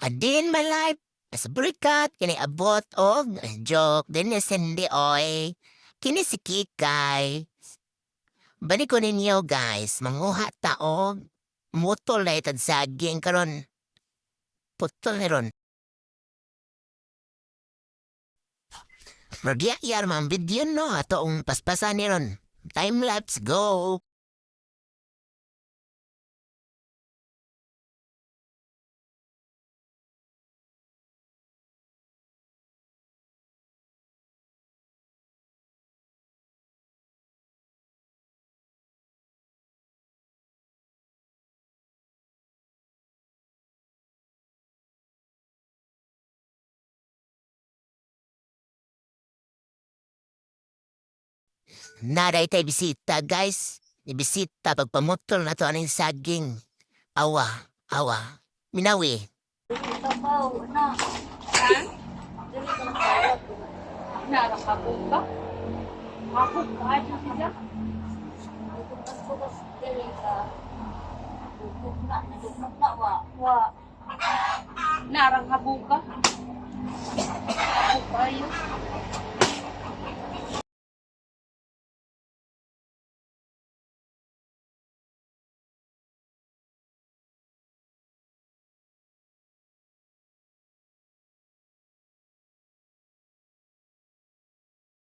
Adin my life. As burikat, kini abot og joke. Din Cindy oy. Kini si Kikay. Balik ko ninyo guys. Manguha taog. Mutol na itad saging karon. Putol ni ron. Magya yar man video no atong paspasan ni ron. Time lapse go. Naray tay bisita guys. Ni bisita pagpamutol na to aning saging. Awa, awa. Minawi. Tabaw, na. Ha? Dili ka